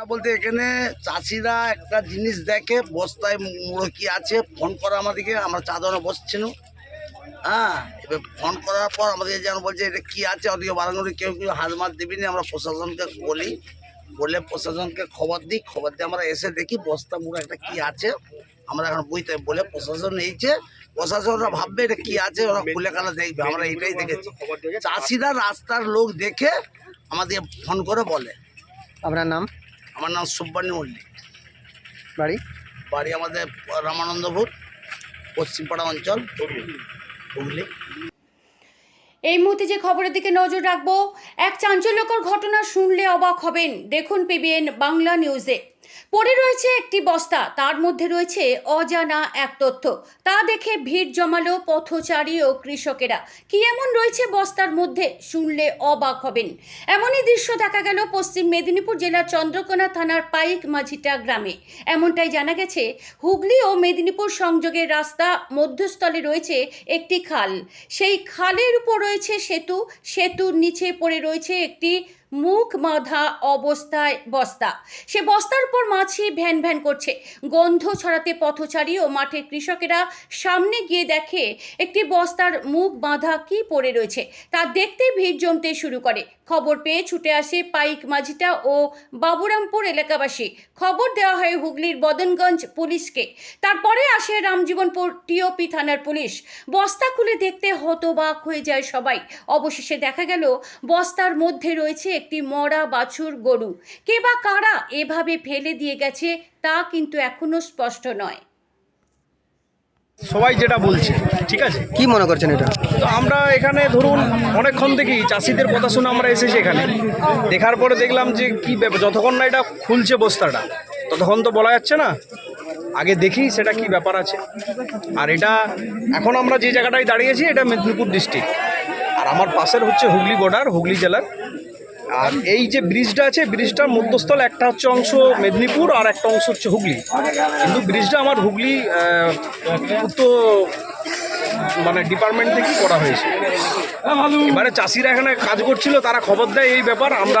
ঘটনা বলতে এখানে চাষিরা একটা জিনিস দেখে, বস্তায় মুড়ো কি আছে ফোন করা আমাদেরকে, আমরা চাদনে বসছিল হ্যাঁ এবার ফোন করার পর আমাদের যেন বলছে, এটা কি আছে? ওদিকে বারাঙ্গনে কেউ কেউ হাত মাত দিবিনি, আমরা প্রশাসনকে বলি। বলে প্রশাসনকে খবর দিই, খবর দিয়ে আমরা এসে দেখি বস্তা মুড়ো একটা কি আছে। আমরা এখন বুঝতে বলে প্রশাসন এইছে প্রশাসনরা ভাববে এটা কি আছে, ওরা খুলে কালা দেখবে, আমরা এটাই দেখেছি। চাষিরা রাস্তার লোক দেখে আমাদেরকে ফোন করে বলে। আপনার নাম? আমার নাম সুব্বানী মল্লিক। বাড়ি? বাড়ি আমাদের রামানন্দপুর পশ্চিমপাড়া অঞ্চল হুগলি। এই মুহূর্তে যে খবরের দিকে নজর রাখব এক চাঞ্চল্যকর ঘটনা শুনলে অবাক হবেন। দেখুন পিবিএন বাংলা নিউজে পড়ে রয়েছে একটি বস্তা, তার মধ্যে রয়েছে অজানা এক তথ্য। তা দেখে ভিড় জমালো পথচারী ও কৃষকেরা। কি এমন রয়েছে বস্তার মধ্যে? শুনলে অবাক হবেন। এমনই দৃশ্য দেখা গেল পশ্চিম মেদিনীপুর জেলার চন্দ্রকোনা থানার পাইক মাঝিটা গ্রামে। এমনটাই জানা গেছে, হুগলি ও মেদিনীপুর সংযোগের রাস্তা মধ্যস্থলে রয়েছে একটি খাল। সেই খালের উপর রয়েছে সেতু। সেতুর নিচে পড়ে রয়েছে একটি মুখ বাঁধা অবস্থায় বস্তা। সে বস্তার উপর মাছি ভ্যান ভ্যান করছে। গন্ধ ছড়াতে পথচারী ও মাঠের কৃষকেরা সামনে গিয়ে দেখে একটি বস্তার মুখ বাঁধা কি পড়ে রয়েছে। তা দেখতে ভিড় জমতে শুরু করে। খবর পেয়ে ছুটে আসে পাইক মাঝিটা ও বাবুরামপুর এলাকাবাসী। খবর দেওয়া হয় হুগলির বদনগঞ্জ পুলিশকে। তারপরে আসে রামজীবনপুর টিওপি থানার পুলিশ। বস্তা খুলে দেখতে হতবাক হয়ে যায় সবাই। অবশেষে দেখা গেল, বস্তার মধ্যে রয়েছে একটি মরা বাছুর গরু। কে বা কারা এভাবে ফেলে দিয়ে গেছে তা কিন্তু এখনও স্পষ্ট নয়। সবাই যেটা বলছে ঠিক আছে? কি মনে করছেন এটা? তো আমরা এখানে ধরুন অনেকক্ষণ থেকেই চাষিদের কথা শুনে আমরা এসেছি এখানে। দেখার পরে দেখলাম যে কি ব্যাপার যতক্ষণ না এটা খুলছে বস্তাটা ততক্ষণ তো বলা যাচ্ছে না। আগে দেখি সেটা কি ব্যাপার আছে। আর এটা এখন আমরা যে জায়গাটায় দাঁড়িয়েছি এটা মেদিনীপুর ডিস্ট্রিক্ট আর আমার পাশের হচ্ছে হুগলি বর্ডার হুগলি জেলার আর এই যে ব্রিজটা আছে, ব্রিজটার মধ্যস্থল একটা হচ্ছে অংশ মেদিনীপুর আর একটা অংশ হচ্ছে হুগলি। কিন্তু ব্রিজটা আমার হুগলি উত্তর মানে ডিপার্টমেন্ট থেকেই করা হয়েছে। এবারে চাষিরা এখানে কাজ করছিল, তারা খবর দেয় এই ব্যাপার, আমরা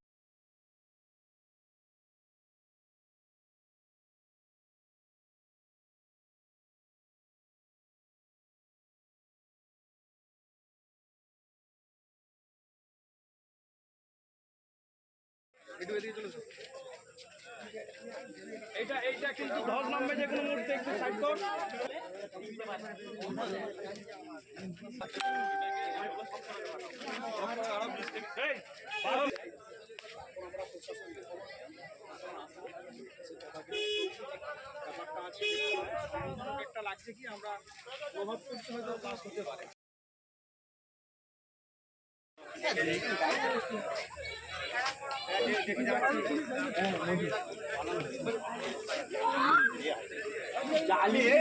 এইটা এইটা কিন্তু একটু সাইড একটা লাগছে কি আমরা প্রভাব পড়তে হয়তো হতে পারে। Alô!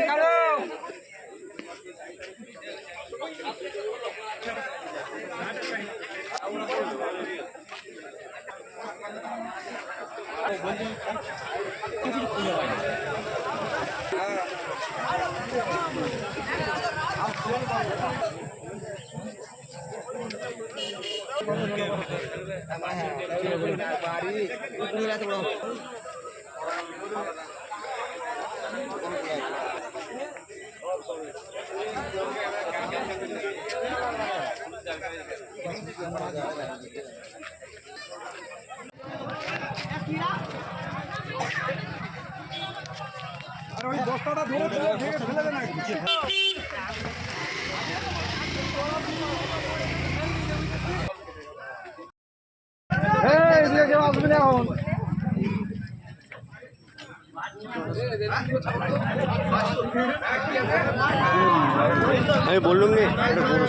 Alô! Alô! আর ওই দশটা ধরে ফেলে ফেলে দেন এই দিকে কেউ এখন। 아니 모르니 모르